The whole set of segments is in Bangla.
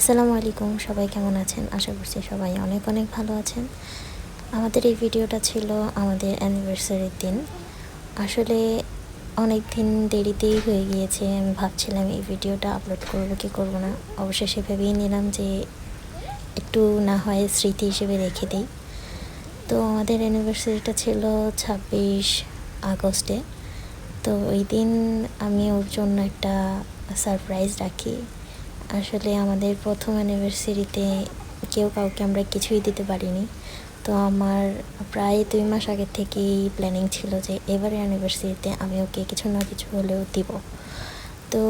আসসালামু আলাইকুম, সবাই কেমন আছেন? আশা করছি সবাই অনেক অনেক ভালো আছেন। আমাদের এই ভিডিওটা ছিল আমাদের অ্যানিভার্সারির দিন। আসলে অনেক দিন দেরিতেই হয়ে গিয়েছে, আমি ভাবছিলাম এই ভিডিওটা আপলোড করব কি করব না। অবশেষে ভেবেই নিলাম যে একটু না হয় স্মৃতি হিসেবে রেখে দিই। তো আমাদের অ্যানিভার্সারিটা ছিল ছাব্বিশ আগস্টে। তো ওই দিন আমি ওর জন্য একটা সারপ্রাইজ রাখি। আসলে আমাদের প্রথম অ্যানিভার্সারিতে কেউ কাউকে আমরা কিছুই দিতে পারিনি। তো আমার প্রায় দুই মাস আগে থেকেই প্ল্যানিং ছিল যে এবারে অ্যানিভার্সারিতে আমি ওকে কিছু না কিছু হলেও দিব। তো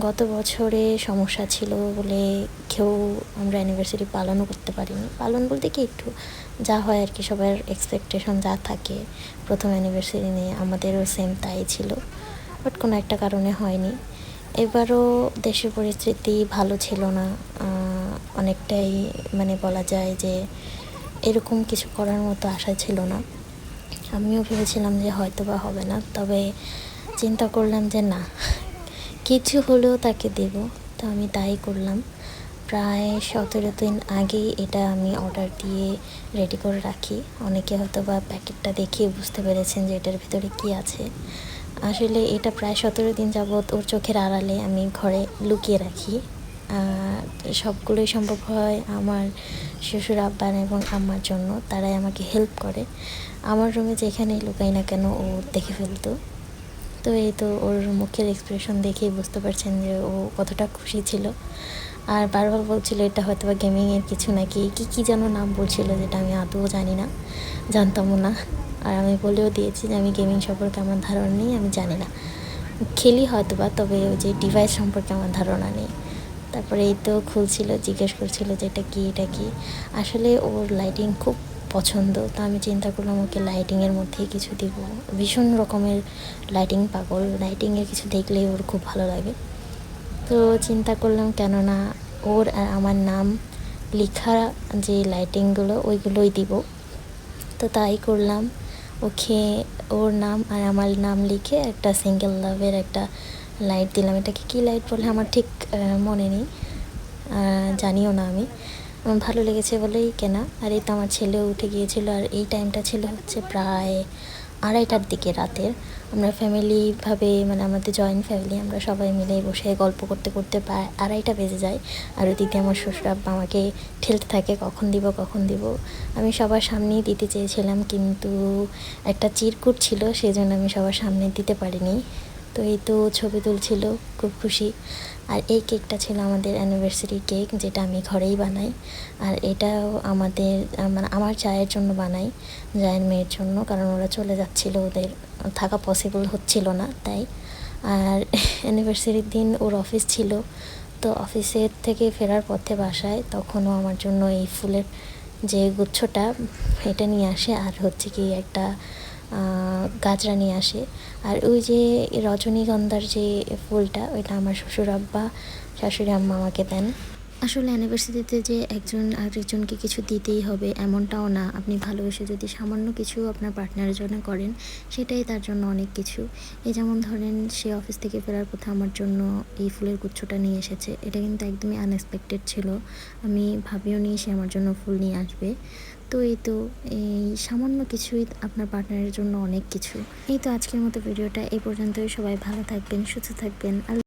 গত বছরে সমস্যা ছিল বলে কেউ আমরা অ্যানিভার্সারি পালনও করতে পারিনি। পালন বলতে কি একটু যা হয় আর কি, সবার এক্সপেকটেশন যা থাকে। প্রথম অ্যানিভার্সারি নিয়ে আমাদেরও সেম তাই ছিল। বাট কোনো একটা কারণে হয়নি। এবারও দেশের পরিস্থিতি ভালো ছিল না। অনেকটাই মানে বলা যায় যে এরকম কিছু করার মতো আশা ছিল না। আমিও ভেবেছিলাম যে হয়তো বা হবে না, তবে চিন্তা করলাম যে না, কিছু হলেও তাকে দেব। তো আমি তাই করলাম। প্রায় সতেরো দিন আগেই এটা আমি অর্ডার দিয়ে রেডি করে রাখি। অনেকে হয়তো বা প্যাকেটটা দেখেই বুঝতে পেরেছেন যে এটার ভিতরে কি আছে। আসলে এটা প্রায় সতেরো দিন যাবৎ ওর চোখের আড়ালে আমি ঘরে লুকিয়ে রাখি। সবগুলোই সম্ভব হয় আমার শ্বশুর আব্বার এবং আম্মার জন্য। তারাই আমাকে হেল্প করে। আমার রুমে যেখানেই লুকাই না কেন ও দেখে ফেলতো। তো এই তো ওর মুখের এক্সপ্রেশন দেখেই বুঝতে পারছেন যে ও কতটা খুশি ছিল। আর বারবার বলছিল, এটা হয়তো বা গেমিংয়ের কিছু নাকি? কী কী যেন নাম বলছিল যেটা আমি আদৌ জানি না, জানতামও না। আর আমি বলেও দিয়েছি যে আমি গেমিং সম্পর্কে আমার ধারণা নেই, আমি জানি না। খেলি হয়তো বা তবে ওই যে ডিভাইস সম্পর্কে আমার ধারণা নেই। তারপরে এই তো খুলছিল, জিজ্ঞেস করছিল যে এটা কী এটা কী? আসলে ওর লাইটিং খুব পছন্দ, তো আমি চিন্তা করলাম ওকে লাইটিংয়ের মধ্যেই কিছু দিব। ভীষণ রকমের লাইটিং পাগল লাইটিংয়ের কিছু দেখলেই ওর খুব ভালো লাগে। তো চিন্তা করলাম কেননা ওর আর আমার নাম লেখা যে লাইটিংগুলো ওইগুলোই দিব। তো তাই করলাম। ওকে ওর নাম আর আমার নাম লিখে একটা সিঙ্গেল লাভের একটা লাইট দিলাম। এটাকে কী লাইট বলে? আমার ঠিক মনে নেই। জানিও না আমি। আমার ভালো লেগেছে বলেই কেনা। আর এই তো আমার ছেলেও উঠে গিয়েছিল। আর এই টাইমটা ছিল হচ্ছে প্রায় আড়াইটার দিকে রাতের। আমরা ফ্যামিলিভাবে মানে আমাদের জয়েন্ট ফ্যামিলি আমরা সবাই মিলে বসে গল্প করতে করতে আড়াইটা বেজে যায়। আর ওই ওদিকে আমার শ্বশুর আব্বা আমাকে ঠেলতে থাকে, কখন দিব কখন দিব। আমি সবার সামনেই দিতে চেয়েছিলাম, কিন্তু একটা চিরকুট ছিল সেই জন্য আমি সবার সামনে দিতে পারিনি। তো এই তো ছবি তুলছিল, খুব খুশি। আর এই কেকটা ছিল আমাদের অ্যানিভার্সারি কেক যেটা আমি ঘরেই বানাই। আর এটাও আমাদের মানে আমার চায়ের জন্য বানাই, জায়ের মেয়ের জন্য, কারণ ওরা চলে যাচ্ছিল, ওদের থাকা পসিবল হচ্ছিল না, তাই। আর অ্যানিভার্সারির দিন ওর অফিস ছিল, তো অফিসের থেকে ফেরার পথে বাসায়, তখনও আমার জন্য এই ফুলের যে গুচ্ছটা, এটা নিয়ে আসে। আর হচ্ছে কি একটা গাজরা নিয়ে আসে। আর ওই যে রজনীগন্ধার যে ফুলটা, ওইটা আমার শ্বশুর আব্বা, শাশুড়ি আম্মা আমাকে দেন। আসলে অ্যানিভার্সারিতে যে একজন আরেকজনকে কিছু দিতেই হবে এমনটাও না। আপনি ভালোবেসে যদি সামান্য কিছু আপনার পার্টনারের জন্য করেন, সেটাই তার জন্য অনেক কিছু। এই যেমন ধরেন, সে অফিস থেকে ফেরার পথে আমার জন্য এই ফুলের গুচ্ছটা নিয়ে এসেছে। এটা কিন্তু একদমই আনএক্সপেক্টেড ছিল। আমি ভাবিও নি সে আমার জন্য ফুল নিয়ে আসবে। তো এই তো, এই সামান্য কিছুই আপনার পার্টনারের জন্য অনেক কিছু। এই তো আজকের মতো ভিডিওটা এই পর্যন্তই। সবাই ভালো থাকবেন, সুস্থ থাকবেন।